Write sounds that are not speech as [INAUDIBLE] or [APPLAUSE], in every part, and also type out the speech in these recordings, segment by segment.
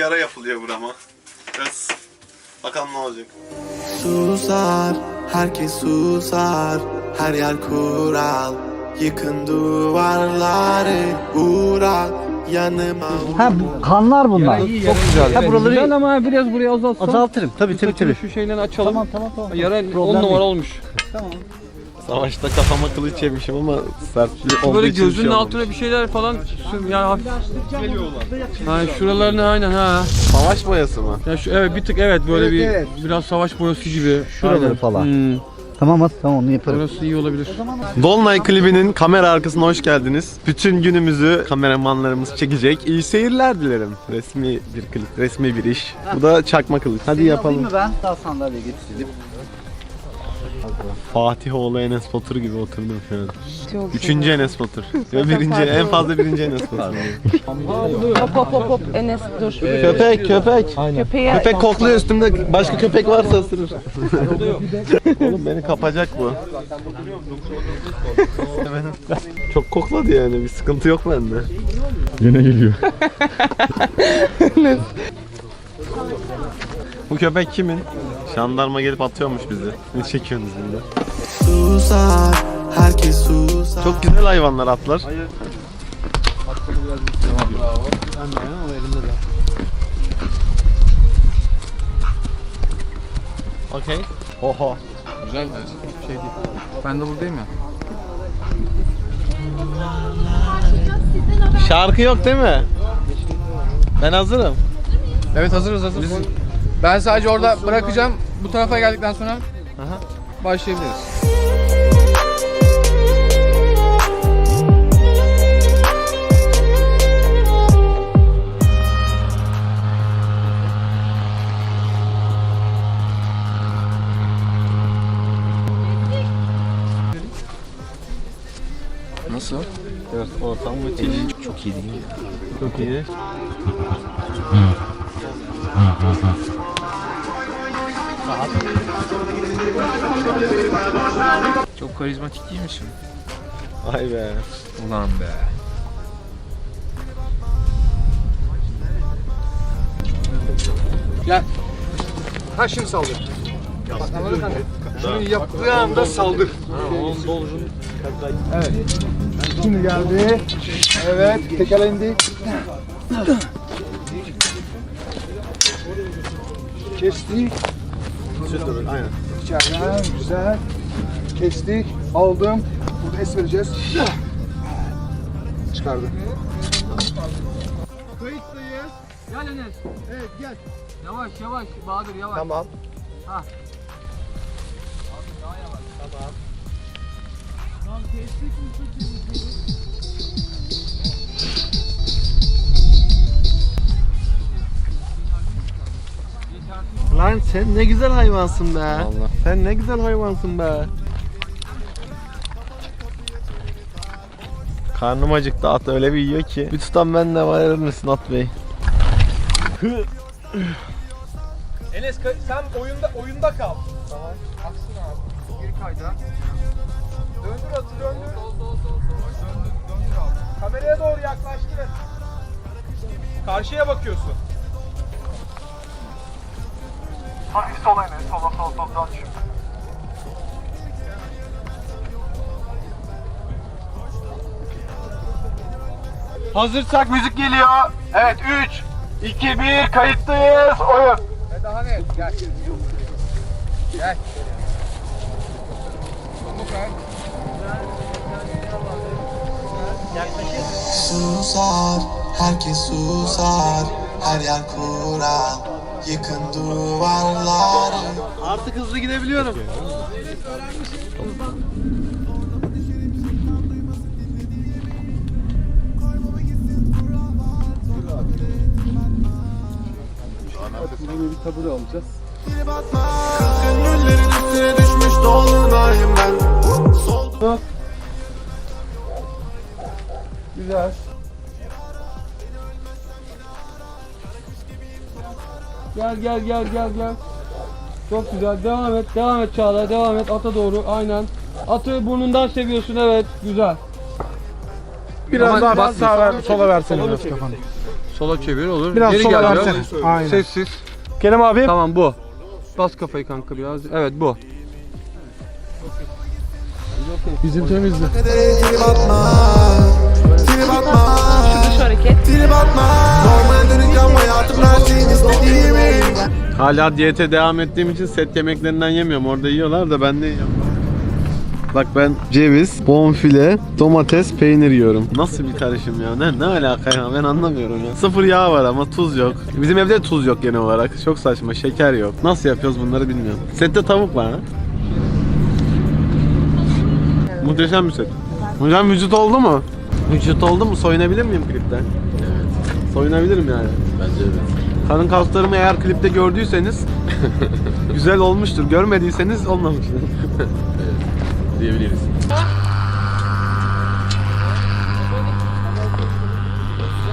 yara yapılıyor burama. Biraz bakalım ne olacak. Susar, herkes susar Her yer kural Yıkın duvarları Uğra yanıma Ha bu kanlar bunlar. Çok güzel. Ha buraları Güzel ama biraz buraya azaltsan. azaltırım. Tabii tabii tabii. Şu şeyleri açalım. Tamam tamam tamam. Yara 10 Problem numara değil. olmuş. Savaşta kafama kılıç yemişim ama sert bir olduğu Böyle için bir gözünün şey altına bir şeyler falan sür- yani hafif Ha şuralarını aynen ha. Savaş boyası mı? Ya şu evet bir tık evet böyle bir biraz savaş boyası gibi. Şuraları Aynen. falan. Hmm, Tamam hadi tamam onu yaparım. Orası iyi olabilir. Dolunay klibinin kamera arkasına hoş geldiniz. Bütün günümüzü kameramanlarımız çekecek. İyi seyirler dilerim. Resmi bir klip, resmi bir iş. Bu da çakma kılıç. Hadi yapalım. mı ben? Daha sandalye getirdim. Fatih oğlu Enes Batur gibi oturdum şu an. Üçüncü Enes Batur. [LAUGHS] Ve birinci, en fazla birinci Enes Batur. Hop hop hop hop Enes dur. köpek, köpek. Köpeğe Köpek kokluyor üstümde. Başka köpek varsa ısırır. [LAUGHS] Oğlum beni kapacak bu. Çok kokladı yani. Bir sıkıntı yok bende. Yine geliyor. [LAUGHS] Bu köpek kimin? Jandarma gelip atıyormuş bizi. Ne çekiyorsunuz bunda? Susar, herkes susar Çok güzel hayvanlar atlar. Okey. Oha. Ben de buradayım ya. Şarkı yok değil mi? Ben hazırım. Evet hazırız hazırız. Ben sadece orada bırakacağım. Bu tarafa geldikten sonra başlayabiliriz. Nasıl? Evet, ortam müthiş. Çok iyi değil mi? Çok iyi. [LAUGHS] Çok karizmatik değil misin? Vay be. Ulan be. Gel. Ha şimdi saldır. Bak anladın mı? Şunu yaptığı anda saldır. Evet. Şimdi geldi. Evet. Teker indi. Kestik. Aynen. İçeriden güzel. Kestik. Aldım. Burada es vereceğiz. Çıkardım. Kayıttayız. Gel Enes. Evet gel. Yavaş yavaş Bahadır yavaş. Tamam. Lan sen ne güzel hayvansın be. Sen ne güzel hayvansın be. Karnım acıktı at öyle bir yiyor ki. Bir tutan ben de var misin at bey? Enes sen oyunda oyunda kal. Tamam. Aksın abi. Geri kaydıra. Döndür atı döndür. Sol sol sol sol. Döndür döndür abi. Kameraya doğru yaklaştır. Karşıya bakıyorsun. Hafif sola Enes. Sola sol sol sol. Hazırsak müzik geliyor. Evet 3 2 1 kayıttayız. Oyun. E daha ne? Gel. Gel. Susar, herkes susar Her yer kural Yıkın duvarları Artık hızlı gidebiliyorum. Üstüne düşmüş dolunayım ben Soldu Güzel. Gel gel gel gel gel. Çok güzel. Devam et. Devam et Çağla. Devam et. Ata doğru. Aynen. Atı burnundan seviyorsun. Evet. Güzel. Biraz daha sağa ver, sola versene biraz kafanı. Sola çevir olur. Biraz Geri sola gel versene. biraz. Aynen. Sessiz. Kerem abi. Tamam bu. Bas kafayı kanka biraz. Evet bu. Bizim temizdi. Trip atma Trip atma hareket. Trip atma Normal döneceğim hayatım her şeyin istediğimi Hala diyete devam ettiğim için set yemeklerinden yemiyorum. Orada yiyorlar da ben de yiyorum. Bak ben ceviz, bonfile, domates, peynir yiyorum. Nasıl bir karışım ya? Ne, ne alaka ya? Ben anlamıyorum ya. Sıfır yağ var ama tuz yok. Bizim evde de tuz yok genel olarak. Çok saçma. Şeker yok. Nasıl yapıyoruz bunları bilmiyorum. Sette tavuk var ha. Muhteşem bir set. Hocam vücut oldu mu? Vücut oldu mu? Soyunabilir miyim klipte? Evet. Soyunabilirim yani. Bence evet. Karın kaslarımı eğer klipte gördüyseniz [LAUGHS] güzel olmuştur. Görmediyseniz olmamıştır. [LAUGHS] diyebiliriz.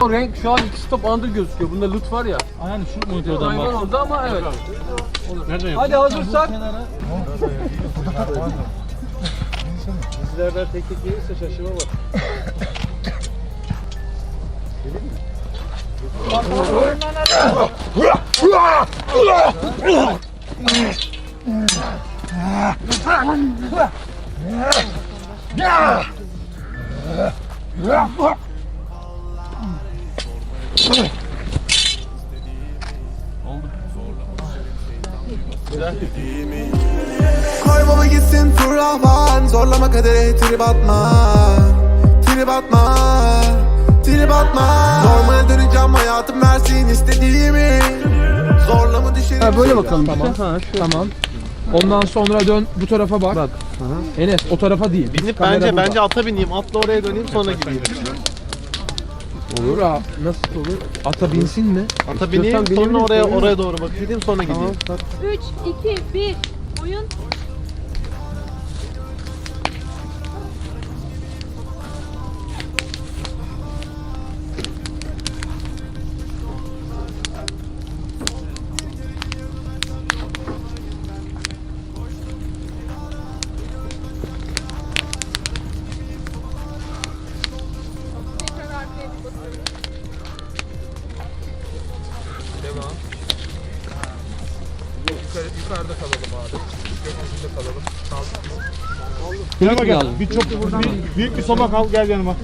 O renk şu an iki stop under gözüküyor. Bunda lut var ya. Aynen şu monitörden Hayvan bak. orada ama evet. Nereden Hadi hazırsak. Bizlerden tek tek gelirse şaşırma var. [LAUGHS] Baba gitsin turahman Zorlama kadere trip atma. Trip atma Trip atma Normal döneceğim hayatım versin istediğimi Zorlama düşerim Ha, böyle bakalım. Tamam. Tamam. Ondan sonra dön bu tarafa bak. Bak. Enes o tarafa değil. Binip Kamera bence burada. bence ata bineyim. Atla oraya döneyim sonra gideyim. olur ha. Nasıl olur? Ata binsin mi? Ata bineyim sonra oraya oraya doğru bak gideyim sonra gideyim. 3, 2, 1. Oyun. Gel gel. Bir çok bir, büyük bir somak al gel yanıma.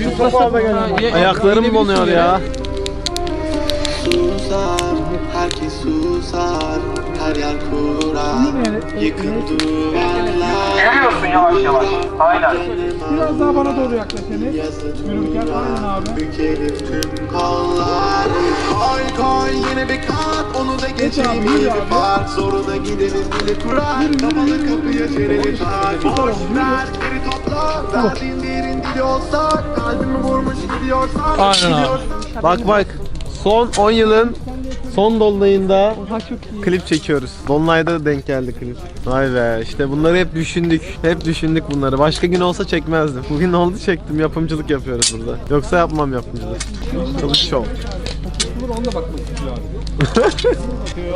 Bir somak al da gel yanıma. Ayaklarım donuyor ya. Susar, herkes susar Her yer kurar. Yıkın duvarlar. Geliyorsun yavaş yavaş. Aynen. Biraz daha bana doğru yaklaş Enes. Yürürken aynen abi. Bükelim tüm kollar. Koy koy yine bir kat. Onu da geçeyim. iyi bir fark Zoruna gideriz bile kurar. Kapalı kapıya çeneni tak Boş ver geri topla. Verdiğin değerin dili olsa Kalbimi vurmuş gidiyorsan Aynen abi. Bak bak. Son 10 yılın son dolunayında klip çekiyoruz. Dolunayda denk geldi klip. Vay be işte bunları hep düşündük. Hep düşündük bunları. Başka gün olsa çekmezdim. Bugün oldu çektim. Yapımcılık yapıyoruz burada. Yoksa yapmam yapımcılık. Kılıç şov.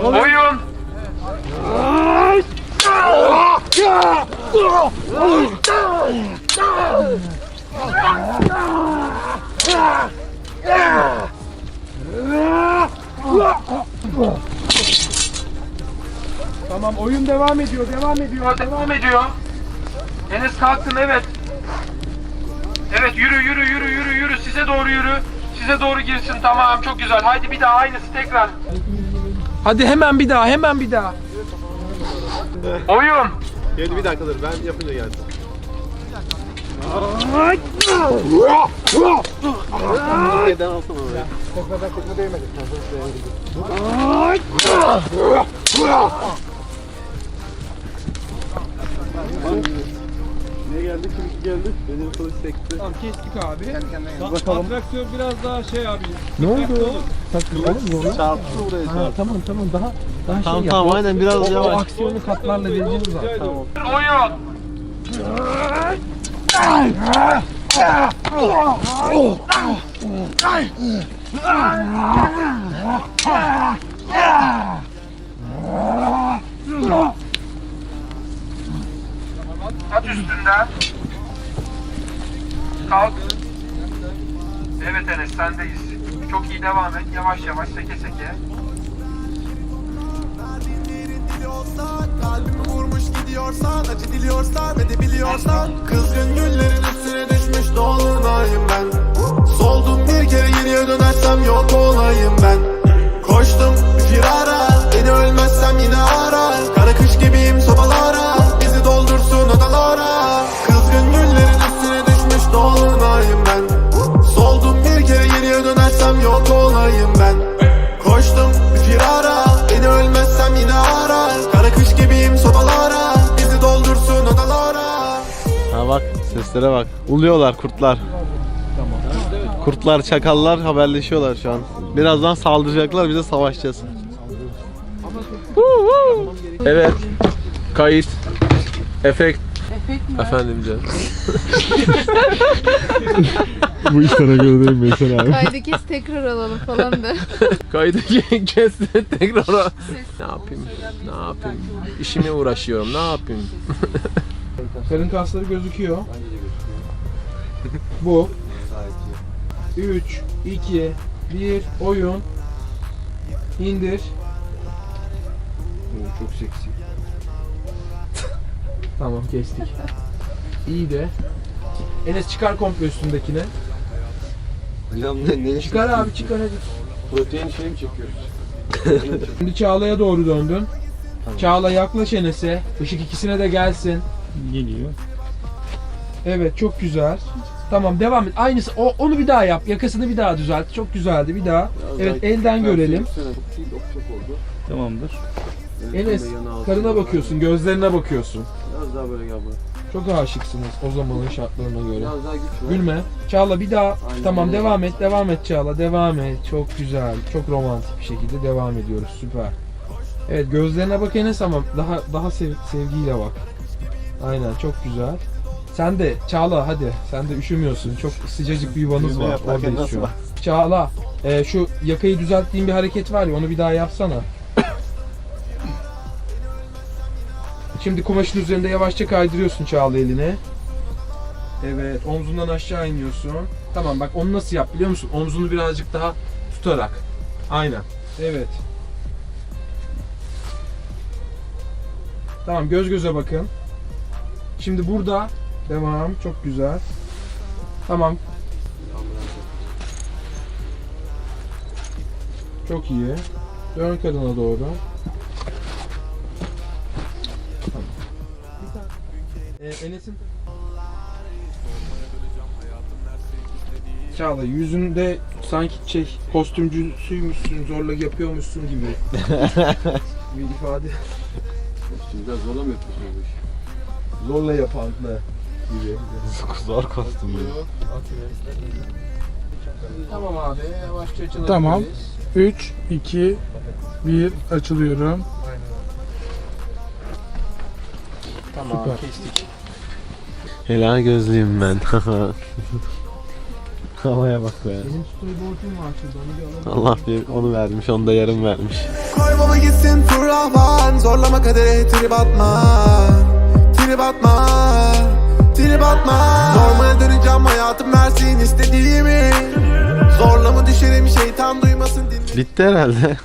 Oyun. Tamam oyun devam ediyor. Devam ediyor. Devam ediyor. Enes kalktın evet. Evet yürü yürü yürü yürü yürü size doğru yürü. Size doğru girsin tamam çok güzel. Haydi bir daha aynısı tekrar. Hadi hemen bir daha. Hemen bir daha. Oyun. Gel bir dakika dur ben yapınca gelsin. Neden alsana oraya? Ne geldi? Kim geldi? Benim kılıç sekti. Tamam kestik abi. Atraksiyon biraz daha şey abi. Ne oldu? Çarptı buraya çarptı. Tamam tamam daha daha Tamam şey yap. tamam aynen biraz O yavaş. aksiyonu katlarla vereceğiz zaten. Tamam. At üstünden. Kalk. Evet Enes sendeyiz. Çok iyi devam et. Yavaş yavaş seke seke. Kalbimi vurmuş gidiyorsan Acı diliyorsan edebiliyorsan Kızgın güllerin üstüne düşmüş dolunayım ben Soldum bir kere geriye dönersem yok olayım ben. Koştum firara Beni ölmezsem yine ara. Kara kış gibiyim sobalara Bizi doldursun odalara. Kızgın güllerin üstüne düşmüş dolunayım ben. Soldum bir kere geriye dönersem yok olayım ben. Koştum firara Beni ölmezsem yine ara. Kara kış gibiyim sobalara Bizi doldursun odalara. Ha bak seslere bak. Uluyorlar kurtlar. Kurtlar, çakallar haberleşiyorlar şu an. Birazdan saldıracaklar, bize savaşacağız. Evet. Kayıt. Efekt. Efendim canım. Bu iş sana göre değil Veysel abi. Kaydı kes tekrar alalım falan da. [LAUGHS] Kaydı kes tekrar. ne yapayım? Ne yapayım? İşime uğraşıyorum. Ne yapayım? Karın kasları gözüküyor. Bu. 3, 2, 1, oyun. İndir. Oo, çok seksi. [LAUGHS] tamam kestik. İyi de. Enes çıkar komple üstündekini. Çıkar abi çıkar hadi. Protein şey mi çekiyoruz? [LAUGHS] Şimdi Çağla'ya doğru döndün. Çağla yaklaş Enes'e. Işık ikisine de gelsin. Geliyor. Evet çok güzel. Tamam devam et. Aynısı. O, onu bir daha yap. Yakasını bir daha düzelt. Çok güzeldi. Bir daha. Evet elden görelim. Tamamdır. Enes karına bakıyorsun. Gözlerine bakıyorsun. Biraz daha böyle gel buraya. Çok aşıksınız o zamanın şartlarına göre. Biraz daha güç ver. Gülme. Çağla bir daha. Aynen Tamam devam et. Devam et Çağla. Devam et. Çok güzel. Çok romantik bir şekilde devam ediyoruz. Süper. Evet gözlerine bak Enes ama daha daha sev- sevgiyle bak. Aynen çok güzel. Sen de Çağla hadi. Sen de üşümüyorsun. Çok sıcacık bir yuvanız var. nasıl şu? Çağla e, şu yakayı düzelttiğin bir hareket var ya onu bir daha yapsana. Şimdi kumaşın üzerinde yavaşça kaydırıyorsun Çağla elini. Evet, omzundan aşağı iniyorsun. Tamam bak onu nasıl yap biliyor musun? Omzunu birazcık daha tutarak. Aynen. Evet. Tamam göz göze bakın. Şimdi burada devam. Çok güzel. Tamam. Çok iyi. Dön kadına doğru. Ee, Enes'in Çağla yüzünde sanki şey kostümcüsüymüşsün zorla yapıyormuşsun gibi bir ifade biraz zorla mı yapıyorsun bu işi? zorla yapanla. Zor kostüm Tamam abi yavaşça açılabiliriz. Tamam. 3, 2, 1 açılıyorum. Tamam Süper. kestik. Helal gözlüyüm ben. [LAUGHS] Havaya bak be. Benim storyboard'um var şurada onu bir alalım. Allah bir onu vermiş, onu da yarım vermiş. Koy baba gitsin tur rahman Zorlama kadere trip atma Trip atma Trip atma Normal döneceğim hayatım versin istediğimi Zorla mı düşerim şeytan duymasın dinle Bitti herhalde.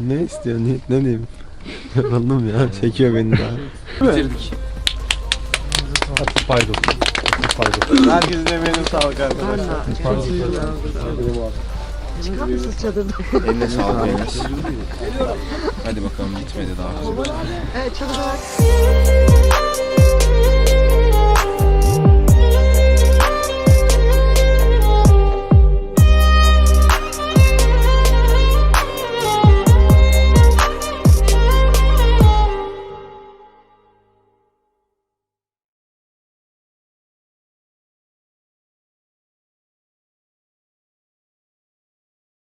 ne istiyor? Ne, ne diyeyim? [LAUGHS] Yoruldum ya. Çekiyor beni daha. Bitirdik. Pardon. Pardon. Herkesin emeğine sağlık arkadaşlar. Çıkar mısınız çadırdan? [LAUGHS] Eline sağlık Hadi bakalım gitmedi daha. Evet çadırdan.